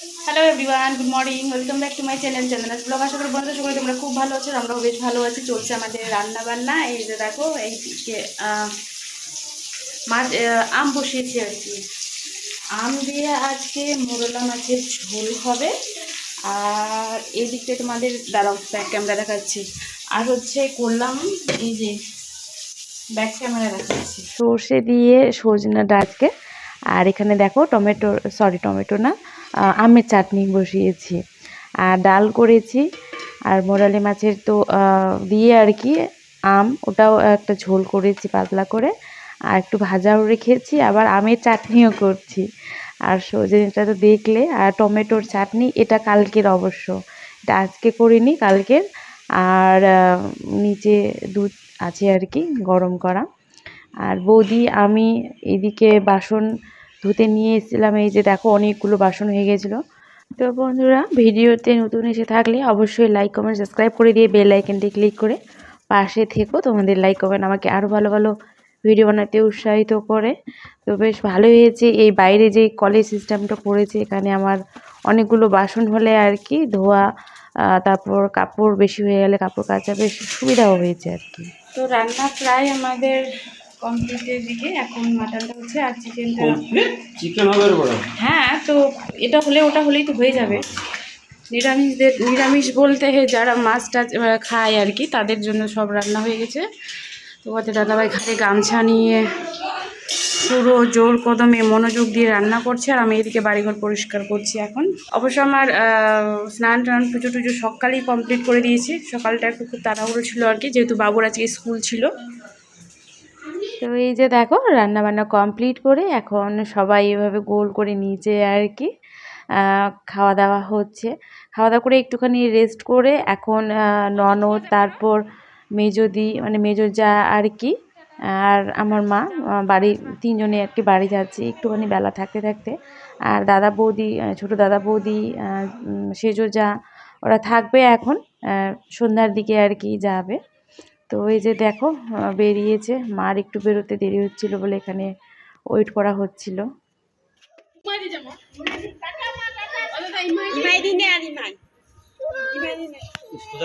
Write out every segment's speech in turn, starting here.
Hello everyone good morning welcome back to my channel channel blog আশা করি বন্ধুদের সকলে তোমরা খুব ভালো আছো আমরাও বেশ ভালো আছি। চলছে আমাদের রান্না বান্না এই যে দেখো আহ, মাছ আম বসিয়েছি আর কি। আম দিয়ে আজকে মোরলা মাছের ঝোল হবে। আর এদিকে তোমাদের দাঁড়াও ব্যাক ক্যামেরা দেখাচ্ছি। আর হচ্ছে করলাম এই যে ব্যাক ক্যামেরা দেখাচ্ছি। সর্ষে দিয়ে সজনা ডাঁটকে। আর এখানে দেখো টমেটো সরি টমেটো না আমের চাটনি বসিয়েছি। আর ডাল করেছি, আর মোরালি মাছের তো দিয়ে আর কি আম, ওটাও একটা ঝোল করেছি পাতলা করে। আর একটু ভাজাও রেখেছি, আবার আমের চাটনিও করছি। আর সজনেটা তো দেখলে, আর টমেটোর চাটনি, এটা কালকের অবশ্য। এটা আজকে করিনি, কালকের। আর নিচে দুধ আছে আর কি, গরম করা। আর বৌদি, আমি এদিকে বাসন ধুতে নিয়ে এসেছিলাম। এই যে দেখো, অনেকগুলো বাসন হয়ে গেছিল। তো বন্ধুরা, ভিডিওতে নতুন এসে থাকলে অবশ্যই লাইক কমেন্ট সাবস্ক্রাইব করে দিয়ে বেল আইকনটি ক্লিক করে পাশে থেকো। তোমাদের লাইক কমেন্ট আমাকে আরও ভালো ভালো ভিডিও বানাতে উৎসাহিত করে। তো বেশ ভালোই হয়েছে। এই বাইরে যে কলেজ সিস্টেমটা করেছে এখানে আমার অনেকগুলো বাসন হলে আর কি, ধোয়া তারপর কাপড় বেশি হয়ে গেলে কাপড় কাচা বেশ সুবিধাও হয়েছে আর কি। তো রান্না প্রায় আমাদের কমপ্লিটের দিকে। এখন মাটনটা হচ্ছে আর চিকেনটা চিকেন হবে হ্যাঁ তো এটা হলে ওটা হলেই তো হয়ে যাবে। নিরামিষদের নিরামিষ বলতে যারা মাছ টাছ খায় আর কি তাদের জন্য সব রান্না হয়ে গেছে। তো ওদের দাদাভাই ঘাটে গামছা নিয়ে পুরো জোর কদমে মনোযোগ দিয়ে রান্না করছে আর আমি এদিকে বাড়িঘর পরিষ্কার করছি এখন। অবশ্য আমার স্নান টান পুজো টুজো সকালেই কমপ্লিট করে দিয়েছি। সকালটা একটু খুব তাড়াহুড়ো ছিল আর কি যেহেতু বাবুর আজকে স্কুল ছিল। তো এই যে দেখো রান্না বান্না কমপ্লিট করে এখন সবাই এভাবে গোল করে নিচে আর কি খাওয়া দাওয়া হচ্ছে। খাওয়া দাওয়া করে একটুখানি রেস্ট করে এখন ননদ, তারপর মেজদি মানে মেজো যা আর কি আর আমার মা বাড়ি, তিনজনে আর কি বাড়ি যাচ্ছে, একটুখানি বেলা থাকতে থাকতে। আর দাদা বৌদি ছোটো দাদা বৌদি সেজো যা, ওরা থাকবে এখন সন্ধ্যার দিকে আর কি যাবে। তো এই যে দেখো বেরিয়েছে। মার একটু বেরোতে দেরি হচ্ছিল বলে এখানে ওয়েট করা হচ্ছিল।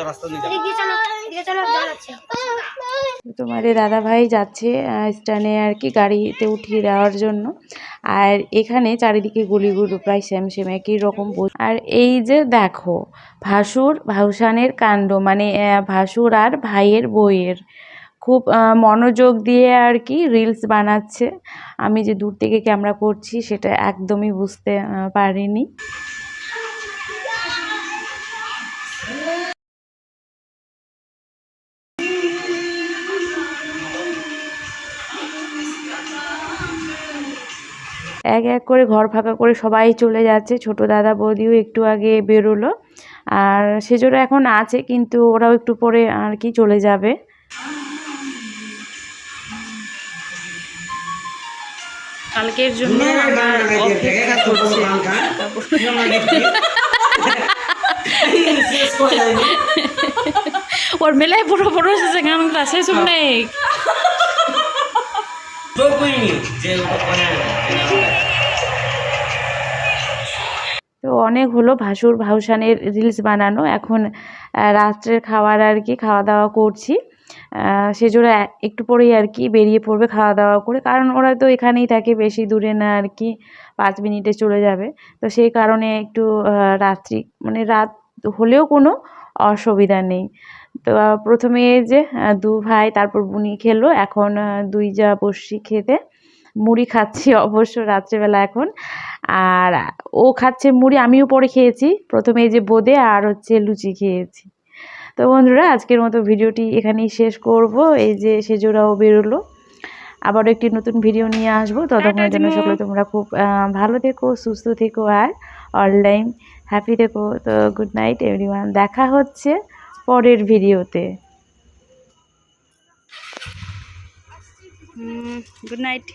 রাস্তা তোমাদের দাদা ভাই যাচ্ছে স্ট্যান্ডে আর কি গাড়িতে উঠিয়ে দেওয়ার জন্য। আর এখানে চারিদিকে গুলিগুলো প্রায় সেম সেম একই রকম আর এই যে দেখো, ভাসুর ভাউসানের কাণ্ড মানে ভাসুর আর ভাইয়ের বইয়ের। খুব মনোযোগ দিয়ে আর কি রিলস বানাচ্ছে। আমি যে দূর থেকে ক্যামেরা করছি, সেটা একদমই বুঝতে পারিনি। এক এক করে ঘর ফাঁকা করে সবাই চলে যাচ্ছে ছোট দাদা বৌদিও একটু আগে বেরোলো আর সেজোরা এখন আছে কিন্তু ওরাও একটু পরে আর কি চলে যাবে কালকের জন্য আবার অপেক্ষা করছে ওর মেলায় বড় বড় এসেছে গানগুলো সে শুনে তো অনেক হলো ভাসুর ভাউসানের রিলস বানানো। এখন রাত্রের খাবার আর কি খাওয়া দাওয়া করছি সেজোরা একটু পরেই আর কি বেরিয়ে পড়বে খাওয়া দাওয়া করে। কারণ ওরা তো এখানেই থাকে, বেশি দূরে না আর কি, পাঁচ মিনিটে চলে যাবে। তো সেই কারণে একটু রাত্রি মানে রাত হলেও কোনো অসুবিধা নেই। তো প্রথমে এই যে দু ভাই তারপর বুনি খেলো। এখন দুই যা বসছি খেতে। মুড়ি খাচ্ছি অবশ্য রাত্রেবেলা এখন। আর ও খাচ্ছে মুড়ি আমিও পরে খেয়েছি। প্রথমে যে বোঁদে আর হচ্ছে লুচি খেয়েছি। তো বন্ধুরা আজকের মতো ভিডিওটি এখানেই শেষ করব। এই যে সেজোরাও বেরোলো। আবারও একটি নতুন ভিডিও নিয়ে আসব। ততক্ষণের জন্য সকলে তোমরা খুব ভালো থেকো সুস্থ থেকো আর অনলাইন হ্যাপি থেকো। তো গুড নাইট এভরিওয়ান দেখা হচ্ছে। পরের ভিডিওতে। Good night